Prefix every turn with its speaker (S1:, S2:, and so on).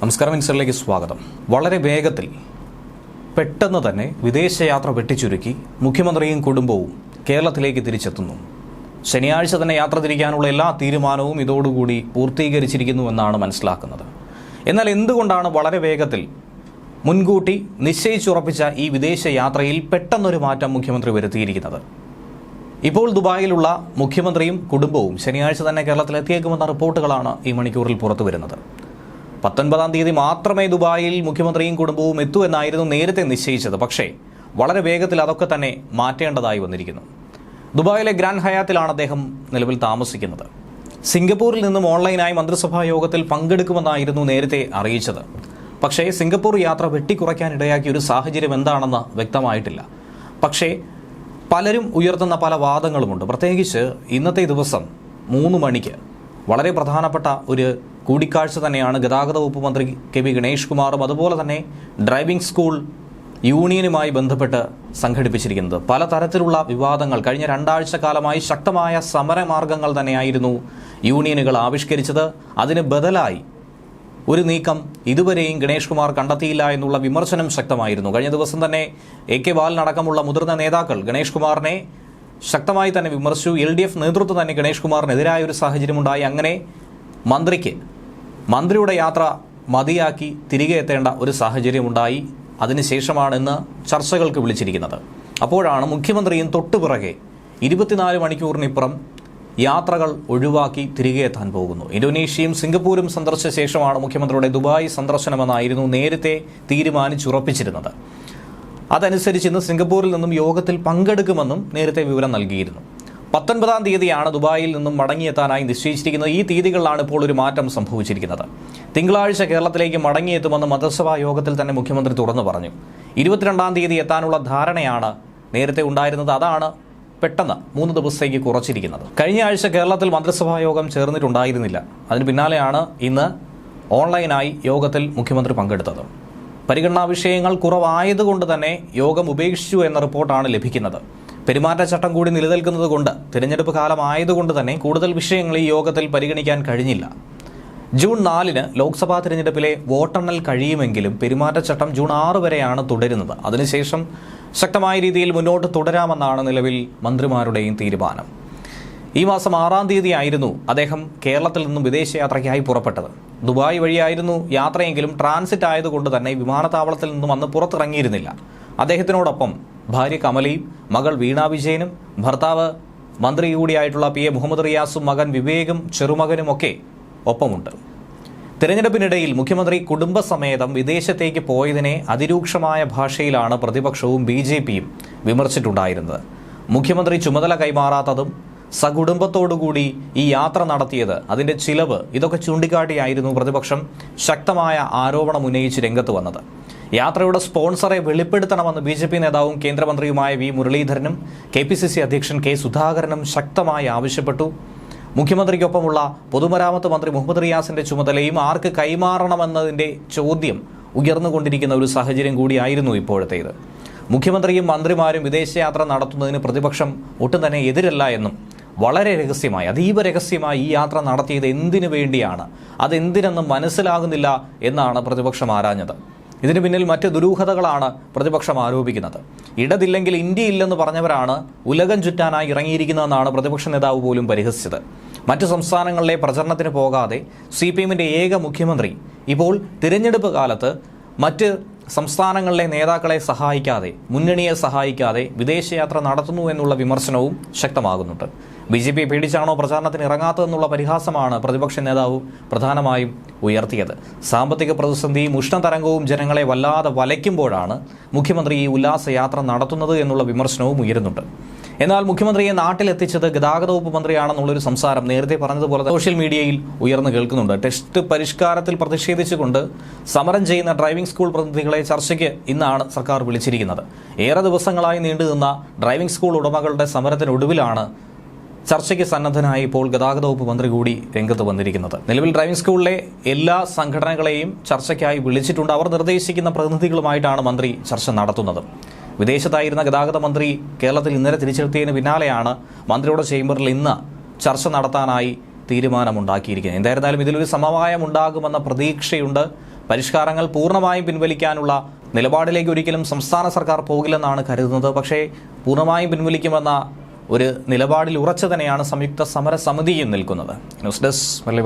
S1: നമസ്കാരം മിനിസ്റ്ററിലേക്ക് സ്വാഗതം. വളരെ വേഗത്തിൽ പെട്ടെന്ന് തന്നെ വിദേശയാത്ര വെട്ടിച്ചുരുക്കി മുഖ്യമന്ത്രിയും കുടുംബവും കേരളത്തിലേക്ക് തിരിച്ചെത്തുന്നു. ശനിയാഴ്ച തന്നെ യാത്ര തിരിക്കാനുള്ള എല്ലാ തീരുമാനവും ഇതോടുകൂടി പൂർത്തീകരിച്ചിരിക്കുന്നുവെന്നാണ് മനസ്സിലാക്കുന്നത്. എന്നാൽ എന്തുകൊണ്ടാണ് വളരെ വേഗത്തിൽ മുൻകൂട്ടി നിശ്ചയിച്ചുറപ്പിച്ച ഈ വിദേശയാത്രയിൽ പെട്ടെന്നൊരു മാറ്റം മുഖ്യമന്ത്രി വരുത്തിയിരിക്കുന്നത്? ഇപ്പോൾ ദുബായിലുള്ള മുഖ്യമന്ത്രിയും കുടുംബവും ശനിയാഴ്ച തന്നെ കേരളത്തിലെത്തിയേക്കുമെന്ന റിപ്പോർട്ടുകളാണ് ഈ മണിക്കൂറിൽ പുറത്തു വരുന്നത് പത്തൊൻപതാം തീയതി മാത്രമേ ദുബായിൽ മുഖ്യമന്ത്രിയും കുടുംബവും എത്തൂ എന്നായിരുന്നു നേരത്തെ നിശ്ചയിച്ചത്. പക്ഷേ വളരെ വേഗത്തിൽ അതൊക്കെ തന്നെ മാറ്റേണ്ടതായി വന്നിരിക്കുന്നു. ദുബായിലെ ഗ്രാൻഡ് ഹയാത്തിലാണ് അദ്ദേഹം നിലവിൽ താമസിക്കുന്നത്. സിംഗപ്പൂരിൽ നിന്നും ഓൺലൈനായി മന്ത്രിസഭാ യോഗത്തിൽ പങ്കെടുക്കുമെന്നായിരുന്നു നേരത്തെ അറിയിച്ചത്. പക്ഷേ സിംഗപ്പൂർ യാത്ര വെട്ടിക്കുറയ്ക്കാനിടയാക്കിയ ഒരു സാഹചര്യം എന്താണെന്ന് വ്യക്തമായിട്ടില്ല. പക്ഷേ പലരും ഉയർത്തുന്ന പല വാദങ്ങളുമുണ്ട്. പ്രത്യേകിച്ച് ഇന്നത്തെ ദിവസം മൂന്ന് മണിക്ക് വളരെ പ്രധാനപ്പെട്ട ഒരു കൂടിക്കാഴ്ച തന്നെയാണ് ഗതാഗത വകുപ്പ് മന്ത്രി കെ വി ഗണേഷ് കുമാറും അതുപോലെ തന്നെ ഡ്രൈവിംഗ് സ്കൂൾ യൂണിയനുമായി ബന്ധപ്പെട്ട് സംഘടിപ്പിച്ചിരിക്കുന്നത്. പലതരത്തിലുള്ള വിവാദങ്ങൾ. കഴിഞ്ഞ രണ്ടാഴ്ച കാലമായി ശക്തമായ സമരമാർഗങ്ങൾ തന്നെയായിരുന്നു യൂണിയനുകൾ ആവിഷ്കരിച്ചത്. അതിന് ബദലായി ഒരു നീക്കം ഇതുവരെയും ഗണേഷ് കുമാർ കണ്ടെത്തിയില്ല എന്നുള്ള വിമർശനം ശക്തമായിരുന്നു. കഴിഞ്ഞ ദിവസം തന്നെ എ കെ ബാലനടക്കമുള്ള മുതിർന്ന നേതാക്കൾ ഗണേഷ് കുമാറിനെ ശക്തമായി തന്നെ വിമർശിച്ചു. എൽ ഡി എഫ് നേതൃത്വം തന്നെ ഗണേഷ് കുമാറിനെതിരായ ഒരു സാഹചര്യമുണ്ടായി. അങ്ങനെ മന്ത്രിക്ക് മന്ത്രിയുടെ യാത്ര മതിയാക്കി തിരികെ എത്തേണ്ട ഒരു സാഹചര്യമുണ്ടായി. അതിനുശേഷമാണ് ഇന്ന് ചർച്ചകൾക്ക് വിളിച്ചിരിക്കുന്നത്. അപ്പോഴാണ് മുഖ്യമന്ത്രിയും തൊട്ടുപിറകെ ഇരുപത്തിനാല് മണിക്കൂറിനിപ്പുറം യാത്രകൾ ഒഴിവാക്കി തിരികെ എത്താൻ പോകുന്നു. ഇന്തോനേഷ്യയും സിംഗപ്പൂരും സന്ദർശിച്ച ശേഷമാണ് മുഖ്യമന്ത്രിയുടെ ദുബായ് സന്ദർശനമെന്നായിരുന്നു നേരത്തെ തീരുമാനിച്ചുറപ്പിച്ചിരുന്നത്. അതനുസരിച്ച് ഇന്ന് സിംഗപ്പൂരിൽ നിന്നും യോഗത്തിൽ പങ്കെടുക്കുമെന്നും നേരത്തെ വിവരം നൽകിയിരുന്നു. പത്തൊൻപതാം തീയതിയാണ് ദുബായിൽ നിന്നും മടങ്ങിയെത്താനായി നിശ്ചയിച്ചിരിക്കുന്നത്. ഈ തീയതികളിലാണ് ഇപ്പോൾ ഒരു മാറ്റം സംഭവിച്ചിരിക്കുന്നത്. തിങ്കളാഴ്ച കേരളത്തിലേക്ക് മടങ്ങിയെത്തുമെന്ന് മന്ത്രിസഭാ യോഗത്തിൽ തന്നെ മുഖ്യമന്ത്രി തുറന്നു പറഞ്ഞു. ഇരുപത്തിരണ്ടാം തീയതി എത്താനുള്ള ധാരണയാണ് നേരത്തെ ഉണ്ടായിരുന്നത്. അതാണ് പെട്ടെന്ന് മൂന്ന് ദിവസത്തേക്ക് കുറച്ചിരിക്കുന്നത്. കഴിഞ്ഞ ആഴ്ച കേരളത്തിൽ മന്ത്രിസഭാ യോഗം ചേർന്നിട്ടുണ്ടായിരുന്നില്ല. അതിന് പിന്നാലെയാണ് ഇന്ന് ഓൺലൈനായി യോഗത്തിൽ മുഖ്യമന്ത്രി പങ്കെടുത്തത്. പരിഗണനാ വിഷയങ്ങൾ കുറവായതുകൊണ്ട് തന്നെ യോഗം ഉപേക്ഷിച്ചു എന്ന റിപ്പോർട്ടാണ് ലഭിക്കുന്നത്. പെരുമാറ്റച്ചട്ടം കൂടി നിലനിൽക്കുന്നത് കൊണ്ട് തിരഞ്ഞെടുപ്പ് കാലമായതുകൊണ്ട് തന്നെ കൂടുതൽ വിഷയങ്ങൾ ഈ യോഗത്തിൽ പരിഗണിക്കാൻ കഴിഞ്ഞില്ല. ജൂൺ നാലിന് ലോക്സഭാ തിരഞ്ഞെടുപ്പിലെ വോട്ടെണ്ണൽ കഴിയുമെങ്കിലും പെരുമാറ്റച്ചട്ടം ജൂൺ ആറ് വരെയാണ് തുടരുന്നത്. അതിനുശേഷം ശക്തമായ രീതിയിൽ മുന്നോട്ട് തുടരാമെന്നാണ് നിലവിൽ മന്ത്രിമാരുടെയും തീരുമാനം. ഈ മാസം ആറാം തീയതി ആയിരുന്നു അദ്ദേഹം കേരളത്തിൽ നിന്നും വിദേശയാത്രയ്ക്കായി പുറപ്പെട്ടത്. ദുബായ് വഴിയായിരുന്നു യാത്രയെങ്കിലും ട്രാൻസിറ്റ് ആയതുകൊണ്ട് തന്നെ വിമാനത്താവളത്തിൽ നിന്നും അന്ന് പുറത്തിറങ്ങിയിരുന്നില്ല. അദ്ദേഹത്തിനോടൊപ്പം ഭാര്യ കമലയും മകൾ വീണ വിജയനും ഭർത്താവ് മന്ത്രി കൂടിയായിട്ടുള്ള പി എ മുഹമ്മദ് റിയാസും മകൻ വിവേകും ചെറുമകനുമൊക്കെ ഒപ്പമുണ്ട്. തിരഞ്ഞെടുപ്പിനിടയിൽ മുഖ്യമന്ത്രി കുടുംബസമേതം വിദേശത്തേക്ക് പോയതിനെ അതിരൂക്ഷമായ ഭാഷയിലാണ് പ്രതിപക്ഷവും ബി ജെ പിയും വിമർശിച്ചിട്ടുണ്ടായിരുന്നത്. മുഖ്യമന്ത്രി ചുമതല കൈമാറാത്തതും സകുടുംബത്തോടുകൂടി ഈ യാത്ര നടത്തിയത് അതിന്റെ ചിലവ് ഇതൊക്കെ ചൂണ്ടിക്കാട്ടിയായിരുന്നു പ്രതിപക്ഷം ശക്തമായ ആരോപണം ഉന്നയിച്ച് രംഗത്ത് വന്നത്. യാത്രയുടെ സ്പോൺസറെ വെളിപ്പെടുത്തണമെന്ന് ബി ജെ പി നേതാവും കേന്ദ്രമന്ത്രിയുമായ വി മുരളീധരനും കെ പി സി സി അധ്യക്ഷൻ കെ സുധാകരനും ശക്തമായി ആവശ്യപ്പെട്ടു. മുഖ്യമന്ത്രിക്കൊപ്പമുള്ള പൊതുമരാമത്ത് മന്ത്രി മുഹമ്മദ് റിയാസിന്റെ ചുമതലയും ആർക്ക് കൈമാറണമെന്നതിന്റെ ചോദ്യം ഉയർന്നുകൊണ്ടിരിക്കുന്ന ഒരു സാഹചര്യം കൂടിയായിരുന്നു ഇപ്പോഴത്തേത്. മുഖ്യമന്ത്രിയും മന്ത്രിമാരും വിദേശയാത്ര നടത്തുന്നതിന് പ്രതിപക്ഷം ഒട്ടും തന്നെ എതിരല്ല എന്നും വളരെ രഹസ്യമായി അതീവ രഹസ്യമായി ഈ യാത്ര നടത്തിയത് എന്തിനു വേണ്ടിയാണ്? അതെന്തിനെന്നും മനസ്സിലാകുന്നില്ല എന്നാണ് പ്രതിപക്ഷം ആരാഞ്ഞത്. ഇതിന് പിന്നിൽ മറ്റ് ദുരൂഹതകളാണ് പ്രതിപക്ഷം ആരോപിക്കുന്നത്. ഇടതില്ലെങ്കിൽ ഇന്ത്യയില്ലെന്ന് പറഞ്ഞവരാണ് ഉലകം ചുറ്റാനായി ഇറങ്ങിയിരിക്കുന്നതെന്നാണ് പ്രതിപക്ഷ നേതാവ് പോലും പരിഹസിച്ചത്. മറ്റു സംസ്ഥാനങ്ങളിലെ പ്രചരണത്തിന് പോകാതെ സി ഏക മുഖ്യമന്ത്രി ഇപ്പോൾ തിരഞ്ഞെടുപ്പ് കാലത്ത് മറ്റ് സംസ്ഥാനങ്ങളിലെ നേതാക്കളെ സഹായിക്കാതെ മുന്നണിയെ സഹായിക്കാതെ വിദേശയാത്ര നടത്തുന്നു എന്നുള്ള വിമർശനവും ശക്തമാകുന്നുണ്ട്. ബി ജെ പി പേടിച്ചാണോ പ്രചാരണത്തിന് ഇറങ്ങാത്തതെന്നുള്ള പരിഹാസമാണ് പ്രതിപക്ഷ നേതാവ് പ്രധാനമായും ഉയർത്തിയത്. സാമ്പത്തിക പ്രതിസന്ധിയും ഉഷ്ണതരംഗവും ജനങ്ങളെ വല്ലാതെ വലയ്ക്കുമ്പോഴാണ് മുഖ്യമന്ത്രി ഈ ഉല്ലാസയാത്ര നടത്തുന്നത് എന്നുള്ള വിമർശനവും ഉയരുന്നുണ്ട്. എന്നാൽ മുഖ്യമന്ത്രിയെ നാട്ടിലെത്തിച്ചത് ഗതാഗത വകുപ്പ് മന്ത്രിയാണെന്നുള്ളൊരു സംസാരം നേരത്തെ പറഞ്ഞതുപോലെ സോഷ്യൽ മീഡിയയിൽ ഉയർന്നു കേൾക്കുന്നുണ്ട്. ടെസ്റ്റ് പരിഷ്കാരത്തിൽ പ്രതിഷേധിച്ചുകൊണ്ട് സമരം ചെയ്യുന്ന ഡ്രൈവിംഗ് സ്കൂൾ പ്രതിനിധികളെ ചർച്ചയ്ക്ക് ഇന്നാണ് സർക്കാർ വിളിച്ചിരിക്കുന്നത്. ഏറെ ദിവസങ്ങളായി നീണ്ടുനിന്ന ഡ്രൈവിംഗ് സ്കൂൾ ഉടമകളുടെ സമരത്തിനൊടുവിലാണ് ചർച്ചയ്ക്ക് സന്നദ്ധനായി ഇപ്പോൾ ഗതാഗത വകുപ്പ് മന്ത്രി കൂടി രംഗത്ത് വന്നിരിക്കുന്നത്. നിലവിൽ ഡ്രൈവിംഗ് സ്കൂളിലെ എല്ലാ സംഘടനകളെയും ചർച്ചയ്ക്കായി വിളിച്ചിട്ടുണ്ട്. അവർ നിർദ്ദേശിക്കുന്ന പ്രതിനിധികളുമായിട്ടാണ് മന്ത്രി ചർച്ച നടത്തുന്നത്. വിദേശത്തായിരുന്ന ഗതാഗത മന്ത്രി കേരളത്തിൽ ഇന്നലെ തിരിച്ചെത്തിയതിന് പിന്നാലെയാണ് മന്ത്രിയുടെ ചേംബറിൽ ഇന്ന് ചർച്ച നടത്താനായി തീരുമാനമുണ്ടാക്കിയിരിക്കുന്നത്. എന്തായിരുന്നാലും ഇതിലൊരു സമവായം ഉണ്ടാകുമെന്ന പ്രതീക്ഷയുണ്ട്. പരിഷ്കാരങ്ങൾ പൂർണമായും പിൻവലിക്കാനുള്ള നിലപാടിലേക്ക് ഒരിക്കലും സംസ്ഥാന സർക്കാർ പോകില്ലെന്നാണ് കരുതുന്നത്. പക്ഷേ പൂർണമായും പിൻവലിക്കുമെന്ന ഒരു നിലപാടിൽ ഉറച്ചു തന്നെയാണ് സംയുക്ത സമരസമിതിയും നിൽക്കുന്നത്. News desk Murali